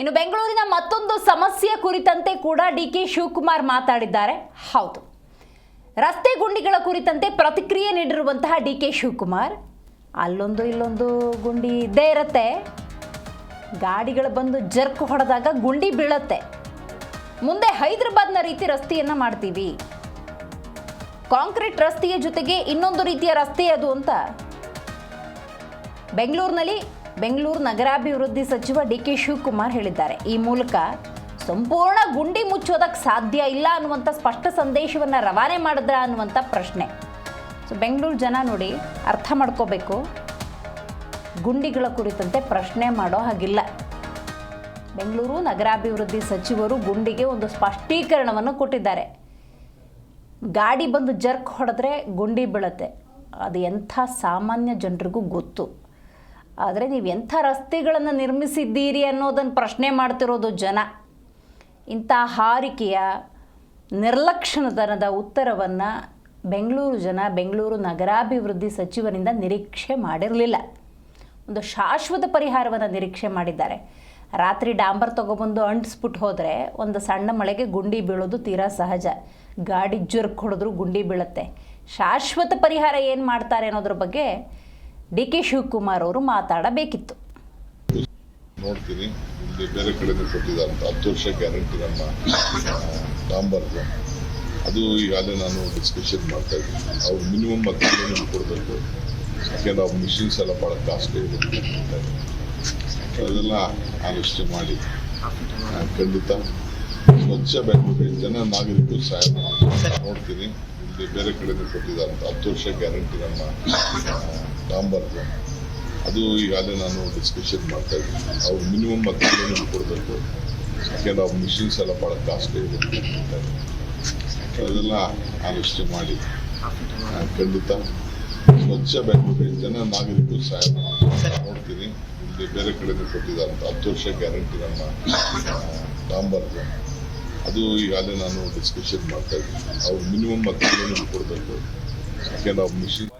ಇನ್ನು ಬೆಂಗಳೂರಿನ ಮತ್ತೊಂದು ಸಮಸ್ಯೆ ಕುರಿತಂತೆ ಕೂಡ ಡಿ ಕೆ ಶಿವಕುಮಾರ್ ಮಾತಾಡಿದ್ದಾರೆ. ಹೌದು. ರಸ್ತೆ ಗುಂಡಿಗಳ ಕುರಿತಂತೆ ಪ್ರತಿಕ್ರಿಯೆ ನೀಡಿರುವಂತಹ ಡಿ ಕೆ ಶಿವಕುಮಾರ್, ಅಲ್ಲೊಂದು ಇಲ್ಲೊಂದು ಗುಂಡಿ ಇದ್ದೇ ಇರತ್ತೆ. ಗಾಡಿಗಳು ಬಂದು ಜರ್ಕ್ ಹೊಡೆದಾಗ ಗುಂಡಿ ಬೀಳತ್ತೆ. ಮುಂದೆ ಹೈದರಾಬಾದ್ನ ರೀತಿ ರಸ್ತೆಯನ್ನು ಮಾಡ್ತೀವಿ. ಕಾಂಕ್ರೀಟ್ ರಸ್ತೆಯ ಜೊತೆಗೆ ಇನ್ನೊಂದು ರೀತಿಯ ರಸ್ತೆ ಅದು ಅಂತ. ಬೆಂಗಳೂರಿನಲ್ಲಿ ಬೆಂಗಳೂರು ನಗರಾಭಿವೃದ್ಧಿ ಸಚಿವ ಡಿ ಕೆ ಶಿವಕುಮಾರ್ ಹೇಳಿದ್ದಾರೆ. ಈ ಮೂಲಕ ಸಂಪೂರ್ಣ ಗುಂಡಿ ಮುಚ್ಚೋದಕ್ಕೆ ಸಾಧ್ಯ ಇಲ್ಲ ಅನ್ನುವಂಥ ಸ್ಪಷ್ಟ ಸಂದೇಶವನ್ನು ರವಾನೆ ಮಾಡಿದ್ರ ಅನ್ನುವಂಥ ಪ್ರಶ್ನೆ. ಸೊ ಬೆಂಗಳೂರು ಜನ ನೋಡಿ ಅರ್ಥ ಮಾಡ್ಕೋಬೇಕು. ಗುಂಡಿಗಳ ಕುರಿತಂತೆ ಪ್ರಶ್ನೆ ಮಾಡೋ ಹಾಗಿಲ್ಲ. ಬೆಂಗಳೂರು ನಗರಾಭಿವೃದ್ಧಿ ಸಚಿವರು ಗುಂಡಿಗೆ ಒಂದು ಸ್ಪಷ್ಟೀಕರಣವನ್ನು ಕೊಟ್ಟಿದ್ದಾರೆ. ಗಾಡಿ ಬಂದು ಜರ್ಕ್ ಹೊಡೆದ್ರೆ ಗುಂಡಿ ಬೀಳುತ್ತೆ. ಅದು ಎಂಥ ಸಾಮಾನ್ಯ ಜನರಿಗೂ ಗೊತ್ತು. ಆದರೆ ನೀವು ಎಂಥ ರಸ್ತೆಗಳನ್ನು ನಿರ್ಮಿಸಿದ್ದೀರಿ ಅನ್ನೋದನ್ನು ಪ್ರಶ್ನೆ ಮಾಡ್ತಿರೋದು ಜನ. ಇಂಥ ಹಾರಿಕೆಯ ನಿರ್ಲಕ್ಷಣತನದ ಉತ್ತರವನ್ನು ಬೆಂಗಳೂರು ಜನ, ಬೆಂಗಳೂರು ನಗರಾಭಿವೃದ್ಧಿ ಸಚಿವರಿಂದ ನಿರೀಕ್ಷೆ ಮಾಡಿರಲಿಲ್ಲ. ಒಂದು ಶಾಶ್ವತ ಪರಿಹಾರವನ್ನು ನಿರೀಕ್ಷೆ ಮಾಡಿದ್ದಾರೆ. ರಾತ್ರಿ ಡಾಂಬರ್ ತೊಗೊಬಂದು ಅಂಟಿಸ್ಬಿಟ್ಟು ಹೋದರೆ ಒಂದು ಸಣ್ಣ ಮಳೆಗೆ ಗುಂಡಿ ಬೀಳೋದು ತೀರಾ ಸಹಜ. ಗಾಡಿ ಜುರ್ಕ್ ಹೊಡೆದ್ರು ಗುಂಡಿ ಬೀಳುತ್ತೆ. ಶಾಶ್ವತ ಪರಿಹಾರ ಏನು ಮಾಡ್ತಾರೆ ಅನ್ನೋದ್ರ ಬಗ್ಗೆ ಡಿ ಕೆ ಶಿವಕುಮಾರ್ ಅವರು ಮಾತಾಡಬೇಕಿತ್ತು. ನೋಡ್ತೀನಿ. ಬೇರೆ ಅಂತ. ವರ್ಷ ಗ್ಯಾರಂಟಿ ಡಾಂಬರ್ದು ಅದು ಈಗಾಗಲೇ ನಾನು ಡಿಸ್ಕಷನ್ ಮಾಡ್ತಾ ಇದ್ದೀನಿ. ಅವ್ರು ಮಿನಿಮಮ್ ಹತ್ತು ಕೊಡಬೇಕು. ಯಾಕೆಂದ್ರೆ ಅವ್ರ ಮಿಷಿನ್ಸ್ ಎಲ್ಲ ಭಾಳ ಕಾಸ್ಟ್ಲಿ ಇದೆ ಅದೆಲ್ಲ ಆಲೋಚನೆ ಮಾಡಿ. ಖಂಡಿತ. ಸ್ವಚ್ಛ ಬೆಂಗಳೂರು, ಜನ ನಾಗರಿಕರು ಸಹಾಯ. ನೋಡ್ತೀನಿ. ಬೇರೆ ಕಡೆಯಿಂದ ಕೊಟ್ಟಿದ್ದಾರೆ ಹತ್ತು ವರ್ಷ ಗ್ಯಾರಂಟಿ ನಮ್ಮ ಡಾಂಬರ್ದು ಅದು ಈಗಾಗಲೇ ನಾನು ಡಿಸ್ಕಷನ್ ಮಾಡ್ತಾ ಇದ್ದೀನಿ. ಅವ್ರು ಮಿನಿಮಮ್ ಹತ್ತು ಕೊಡಬೇಕು. ಯಾಕೆಂದ್ರೆ ಅವ್ರ ಮಿಷಿನ್ಸ್ ಎಲ್ಲ ಭಾಳ ಕಾಸ್ಟ್ಲಿ ಅದೆಲ್ಲ ಆಲೋಚನೆ ಮಾಡಿ. ಖಂಡಿತ. ಸ್ವಚ್ಛ ಬೆಂಗಳೂರು ಜನ ನಾಗರಿಕರು ಸಹಾಯ. ನೋಡ್ತೀನಿ. ಇಲ್ಲಿ ಬೇರೆ ಕಡೆಯಿಂದ ಕೊಟ್ಟಿದ್ದಾರೆ ಹತ್ತು ವರ್ಷ ಗ್ಯಾರಂಟಿ ನಮ್ಮ ಡಾಂಬರ್ದು ಅದು ಈಗಾಗಲೇ ನಾನು ಡಿಸ್ಕಷನ್ ಮಾಡ್ತಾ ಇದ್ದೀನಿ. ಅವ್ರು ಮಿನಿಮಮ್ ಹತ್ತು ಕೊಡಬೇಕು. ಯಾಕೆಂದ್ರೆ ನಾವು ಮಿಷಿನ್